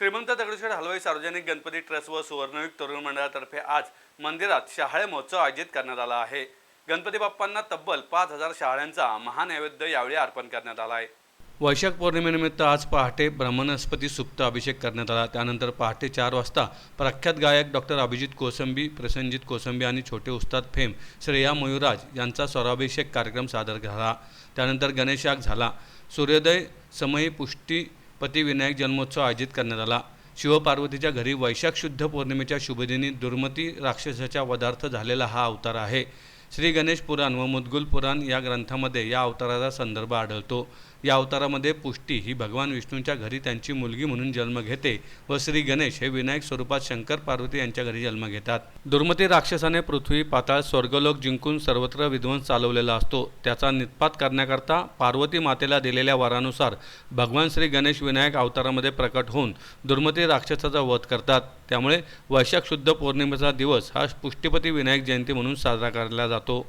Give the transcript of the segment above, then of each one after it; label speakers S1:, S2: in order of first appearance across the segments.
S1: श्रीमंत दगडूशेठ हलवाई सार्वजनिक गणपती ट्रस्ट व सुवर्णयुग तरुण मंडळातर्फे आज मंदिरात शहाळे महोत्सव आयोजित करण्यात आला आहे. गणपती बाप्पांना तब्बल पाच हजार शहाळ्यांचा महानैवेद्य यावेळी अर्पण करण्यात आला आहे. वैशाख पौर्णिमेनिमित्त आज पहाटे ब्रह्मनस्पती सुप्त अभिषेक करण्यात आला. त्यानंतर पहाटे चार वाजता प्रख्यात गायक डॉक्टर अभिजित कोसंबी प्रसंजित कोसंबी आणि छोटे उस्ताद फेम श्रेया मयुराज यांचा स्वराभिषेक कार्यक्रम सादर झाला. त्यानंतर गणेशाग झाला. सूर्योदय समयी पुष्टी विनायक जन्मोत्सव आयोजित करण्यात आला. शिवपार्वतीच्या घरी वैशाख शुद्ध पौर्णिमेच्या शुभदिनी दुर्मती राक्षसाच्या वधार्थ झालेला हा अवतार आहे. श्री गणेश पुराण व मुद्गुल पुराण या ग्रंथामध्ये या अवताराचा संदर्भ आढळतो. या अवतारामध्ये पुष्टी. ही भगवान विष्णूंच्या घरी त्यांची मुलगी म्हणून जन्म घेते व श्री गणेश हे विनायक स्वरूपात शंकर पार्वती यांच्या घरी जन्म घेतात. दुर्मती राक्षसाने पृथ्वी पाताळ स्वर्गलोक जिंकून सर्वत्र विध्वंस चालवलेला असतो. त्याचा निष्पात करण्याकरता पार्वती मातेला दिलेल्या वरानुसार भगवान श्री गणेश विनायक अवतारामध्ये प्रकट होऊन दुर्मती राक्षसाचा वध करतात. त्यामुळे वैशाख शुद्ध पौर्णिमेचा दिवस हा पुष्टीपती विनायक जयंती म्हणून साजरा केला जातो.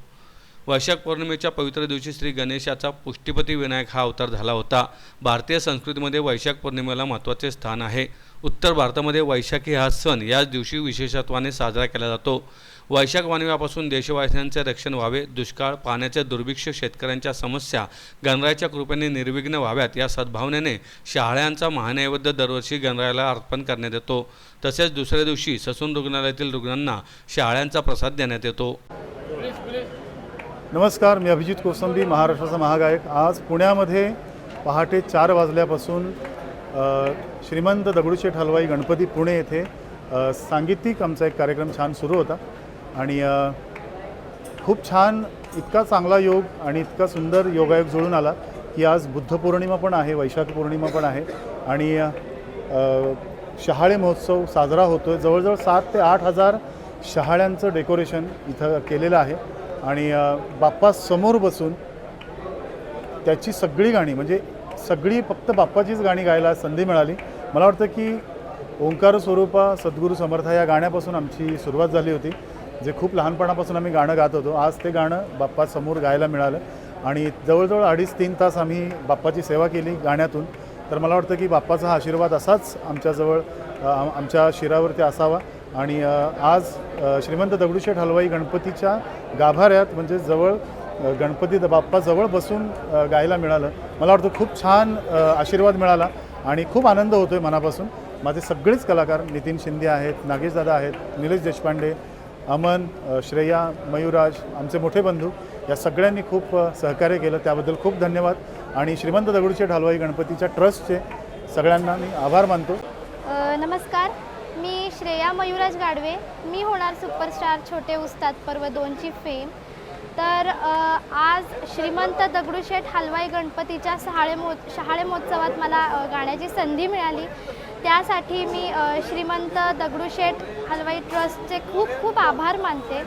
S1: वैशाख पौर्णिमेच्या पवित्र दिवशी श्री गणेशाचा पुष्टीपती विनायक हा अवतार झाला होता. भारतीय संस्कृतीमध्ये वैशाख पौर्णिमेला महत्त्वाचे स्थान आहे. उत्तर भारतामध्ये वैशाखी हा सण याच दिवशी विशेषत्वाने साजरा केला जातो. वैशाख मानव्यापासून देशवासियांचे रक्षण व्हावे दुष्काळ पाण्याचे दुर्भिक्ष शेतकऱ्यांच्या समस्या गणरायाच्या कृपेने निर्विघ्न व्हाव्यात या सद्भावनेने शहाळ्यांचा महानैवेद्य दरवर्षी गणरायाला अर्पण करण्यात येतो. तसेच दुसऱ्या दिवशी ससून रुग्णालयातील रुग्णांना शहाळ्यांचा प्रसाद देण्यात येतो.
S2: नमस्कार मी अभिजित कोसंबी महाराष्ट्राचा महागायक. आज पुण्यामध्ये पहाटे चार वाजल्यापासून श्रीमंत दगडूशेठ हलवाई गणपती पुणे येथे सांगीतिक आमचा एक कार्यक्रम छान सुरू होता. आणि खूप छान इतका चांगला योग आणि इतका सुंदर योगायोग जुळून आला की आज बुद्ध पौर्णिमा पण आहे वैशाख पौर्णिमा पण आहे. आणि शहाळे महोत्सव साजरा होतो आहे जवळजवळ सात ते आठ हजार शहाळ्यांचं डेकोरेशन इथं केलेलं आहे. आणि बाप्पा समोर बसून त्याची सगळी गाणी म्हणजे सगळी फक्त बाप्पाचीच गाणी गायला संधी मिळाली. मला वाटतं की ओंकार स्वरूपा सद्गुरू समर्थ या गाण्यापासून आमची सुरुवात झाली होती जे खूप लहानपणापासून आम्ही गाणं गात होतो. आज ते गाणं बाप्पासमोर गायला मिळालं आणि जवळजवळ अडीच तीन तास आम्ही बाप्पाची सेवा केली गाण्यातून. तर मला वाटतं की बाप्पाचा हा आशीर्वाद असाच आमच्याजवळ आमच्या शिरावरती असावा. आणि आज श्रीमंत दगडूशेठ हलवाई गणपतीच्या गाभाऱ्यात म्हणजे जवळ गणपती द- बाप्पा जवळ बसून गायला मिळालं. मला वाटतं खूप छान आशीर्वाद मिळाला आणि खूप आनंद होतो आहे मनापासून. माझे सगळेच कलाकार नितीन शिंदे आहेत नागेशदादा आहेत निलेश देशपांडे अमन श्रेया मयुराज आमचे मोठे बंधू या सगळ्यांनी खूप सहकार्य केलं. त्याबद्दल खूप धन्यवाद. आणि श्रीमंत दगडूशेठ हलवाई गणपतीच्या ट्रस्टचे सगळ्यांना मी आभार मानतो.
S3: नमस्कार. मी श्रेया मयुराज गाडवे. मी होणार सुपरस्टार छोटे उस्ताद पर्व दोनची फेम तर आज श्रीमंत दगडूशेठ हलवाई गणपतीच्या शहाळे मो शहाळे महोत्सवात मला गाण्याची संधी मिळाली. त्यासाठी मी श्रीमंत दगडूशेठ हलवाई ट्रस्टचे खूप खूप आभार मानते.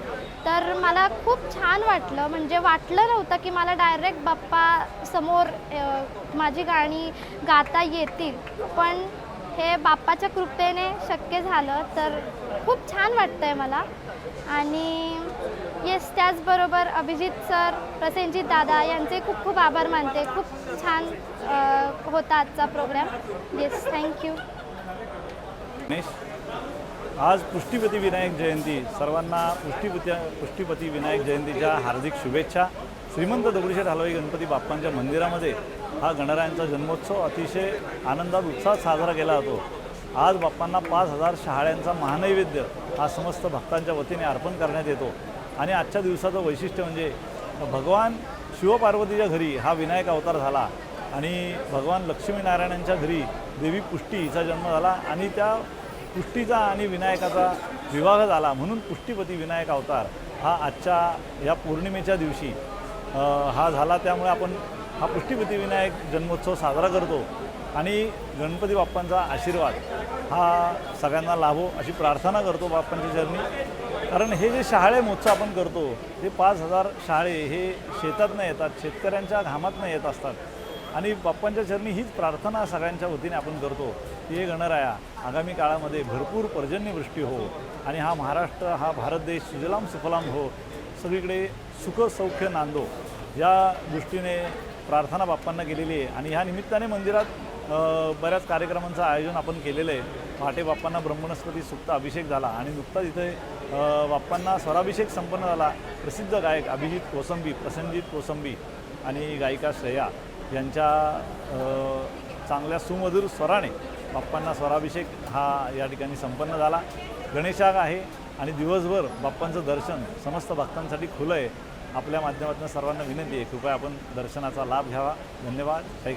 S3: तर मला खूप छान वाटलं म्हणजे वाटलं नव्हतं की मला डायरेक्ट बाप्पा समोर माझी गाणी गाता येतील. पण हे बाप्पाच्या कृपेने शक्य झालं तर खूप छान वाटतं आहे मला. आणि येस त्याचबरोबर अभिजित सर प्रसेनजित दादा यांचे खूप खूप आभार मानते. खूप छान होता आजचा प्रोग्राम येस थँक्यू
S4: आज पुष्टीपती विनायक जयंती. सर्वांना पुष्टीपती पुष्टीपती विनायक जयंतीच्या हार्दिक शुभेच्छा. श्रीमंत दगडूशेठ हलवाई गणपती बाप्पांच्या मंदिरामध्ये. हा गणरायांचा जन्मोत्सव अतिशय आनंदात उत्साहात साजरा केला जातो. आज बाप्पांना पाच हजार शहाळ्यांचा महानैवेद्य हा समस्त भक्तांच्या वतीने अर्पण करण्यात येतो. आणि आजच्या दिवसाचं वैशिष्ट्य म्हणजे भगवान शिवपार्वतीच्या घरी हा विनायक अवतार झाला आणि भगवान लक्ष्मीनारायणांच्या घरी देवी पुष्टी हिचा जन्म झाला आणि त्या पुष्टीचा आणि विनायकाचा विवाह झाला. म्हणून पुष्टीपती विनायक अवतार हा आजच्या या पौर्णिमेच्या दिवशी हा झाला. त्यामुळे आपण हा पुष्टीपती विनायक जन्मोत्सव साजरा करतो आणि गणपती बाप्पांचा आशीर्वाद हा सगळ्यांना लाभो अशी प्रार्थना करतो बाप्पांच्या चरणी कारण हे जे शाळे महोत्सव आपण करतो ते पाच हजार शाळे हे शेतातनं येतात शेतकऱ्यांच्या घामातनं येत असतात. आणि बाप्पांच्या चरणी हीच प्रार्थना सगळ्यांच्या वतीने आपण करतो. की हे गणराया आगामी काळामध्ये भरपूर पर्जन्यवृष्टी हो आणि हा महाराष्ट्र हा भारत देश सुजलाम सुफलाम हो. सगळीकडे सुख सौख्य नांदो. या दृष्टीने प्रार्थना बाप्पांना केलेली आहे. आणि ह्या निमित्ताने मंदिरात बऱ्याच कार्यक्रमांचं आयोजन आपण केलेलं आहे. पहाटे बाप्पांना ब्रह्मणस्पती सुप्त अभिषेक झाला आणि नुकताच इथे बाप्पांना स्वराभिषेक संपन्न झाला. प्रसिद्ध गायक अभिजित कोसंबी प्रसन्नजित कोसंबी आणि गायिका श्रेया यांच्या चांगल्या सुमधुर स्वराने बाप्पांना स्वराभिषेक हा या ठिकाणी संपन्न झाला. गणेशाग आहे आणि दिवसभर बाप्पांचं दर्शन समस्त भक्तांसाठी खुलं आहे. आपल्या माध्यमातून सर्वांना विनंती आहे. कृपया आपण दर्शनाचा लाभ घ्यावा. धन्यवाद. काही